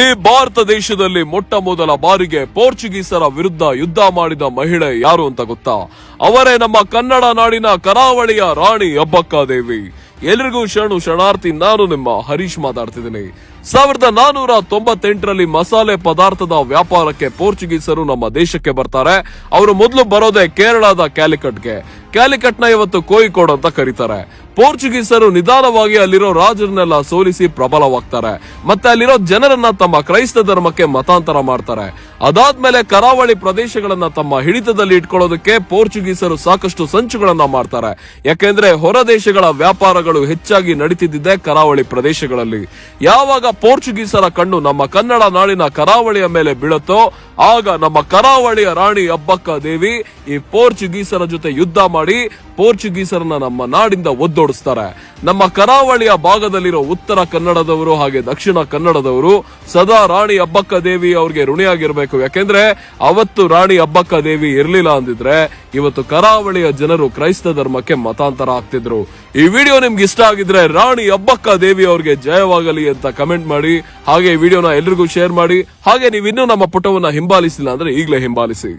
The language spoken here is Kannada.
ಇಡೀ ಭಾರತ ದೇಶದಲ್ಲಿ ಮೊಟ್ಟ ಮೊದಲ ಬಾರಿಗೆ ಪೋರ್ಚುಗೀಸರ ವಿರುದ್ಧ ಯುದ್ಧ ಮಾಡಿದ ಮಹಿಳೆ ಯಾರು ಅಂತ ಗೊತ್ತಾ? ಅವರೇ ನಮ್ಮ ಕನ್ನಡ ನಾಡಿನ ಕರಾವಳಿಯ ರಾಣಿ ದೇವಿ ಎಲ್ರಿಗೂ ಶರಣು ಶರಣಾರ್ಥಿ, ನಾನು ನಿಮ್ಮ ಹರೀಶ್ ಮಾತಾಡ್ತಿದ್ದೀನಿ. ಸಾವಿರದ ನಾನೂರ ತೊಂಬತ್ತೆಂಟರಲ್ಲಿ ಮಸಾಲೆ ಪದಾರ್ಥದ ವ್ಯಾಪಾರಕ್ಕೆ ಪೋರ್ಚುಗೀಸರು ನಮ್ಮ ದೇಶಕ್ಕೆ ಬರ್ತಾರೆ. ಅವರು ಮೊದಲು ಬರೋದೇ ಕೇರಳದ ಕ್ಯಾಲಿಕಟ್ಗೆ. ಕ್ಯಾಲಿಕಟ್ನ ಇವತ್ತು ಕೋಯಿಕೋಡ್ ಅಂತ ಕರೀತಾರೆ. ಪೋರ್ಚುಗೀಸರು ನಿಧಾನವಾಗಿ ಅಲ್ಲಿರೋ ರಾಜರನ್ನೆಲ್ಲ ಸೋಲಿಸಿ ಪ್ರಬಲವಾಗ್ತಾರೆ. ಮತ್ತೆ ಅಲ್ಲಿರೋ ಜನರನ್ನ ತಮ್ಮ ಕ್ರೈಸ್ತ ಧರ್ಮಕ್ಕೆ ಮತಾಂತರ ಮಾಡ್ತಾರೆ. ಅದಾದ್ಮೇಲೆ ಕರಾವಳಿ ಪ್ರದೇಶಗಳನ್ನ ತಮ್ಮ ಹಿಡಿತದಲ್ಲಿ ಇಟ್ಕೊಳ್ಳೋದಕ್ಕೆ ಪೋರ್ಚುಗೀಸರು ಸಾಕಷ್ಟು ಸಂಚುಗಳನ್ನ ಮಾಡ್ತಾರೆ. ಯಾಕೆಂದ್ರೆ ಹೊರ ದೇಶಗಳ ವ್ಯಾಪಾರಗಳು ಹೆಚ್ಚಾಗಿ ನಡೀತಿದ್ದೆ ಕರಾವಳಿ ಪ್ರದೇಶಗಳಲ್ಲಿ. ಯಾವಾಗ ಪೋರ್ಚುಗೀಸರ ಕಣ್ಣು ನಮ್ಮ ಕನ್ನಡ ನಾಡಿನ ಕರಾವಳಿಯ ಮೇಲೆ ಬೀಳುತ್ತೋ, ಆಗ ನಮ್ಮ ಕರಾವಳಿಯ ರಾಣಿ ಅಬ್ಬಕ್ಕ ದೇವಿ ಈ ಪೋರ್ಚುಗೀಸರ ಜೊತೆ ಯುದ್ಧ ಮಾಡಿ ಪೋರ್ಚುಗೀಸರನ್ನ ನಮ್ಮ ನಾಡಿಂದ ಒದ್ದೋಡಿಸ್ತಾರೆ. ನಮ್ಮ ಕರಾವಳಿಯ ಭಾಗದಲ್ಲಿರೋ ಉತ್ತರ ಕನ್ನಡದವರು ಹಾಗೆ ದಕ್ಷಿಣ ಕನ್ನಡದವರು ಸದಾ ರಾಣಿ ಅಬ್ಬಕ್ಕ ದೇವಿ ಅವ್ರಿಗೆ ಋಣಿಯಾಗಿರ್ಬೇಕು. ಯಾಕೆಂದ್ರೆ ಅವತ್ತು ರಾಣಿ ಅಬ್ಬಕ್ಕ ದೇವಿ ಇರ್ಲಿಲ್ಲ ಅಂದಿದ್ರೆ ಇವತ್ತು ಕರಾವಳಿಯ ಜನರು ಕ್ರೈಸ್ತ ಧರ್ಮಕ್ಕೆ ಮತಾಂತರ ಆಗ್ತಿದ್ರು. ಈ ವಿಡಿಯೋ ನಿಮ್ಗೆ ಇಷ್ಟ ಆಗಿದ್ರೆ ರಾಣಿ ಅಬ್ಬಕ್ಕ ದೇವಿ ಅವ್ರಿಗೆ ಜಯವಾಗಲಿ ಅಂತ ಕಮೆಂಟ್ ಮಾಡಿ, ಹಾಗೆ ಈ ವಿಡಿಯೋನ ಎಲ್ರಿಗೂ ಶೇರ್ ಮಾಡಿ, ಹಾಗೆ ನೀವು ಇನ್ನೂ ನಮ್ಮ ಪುಟವನ್ನ ಹಿಂಬಾಲಿಸಿಲ್ಲ ಅಂದ್ರೆ ಈಗಲೇ ಹಿಂಬಾಲಿಸಿ.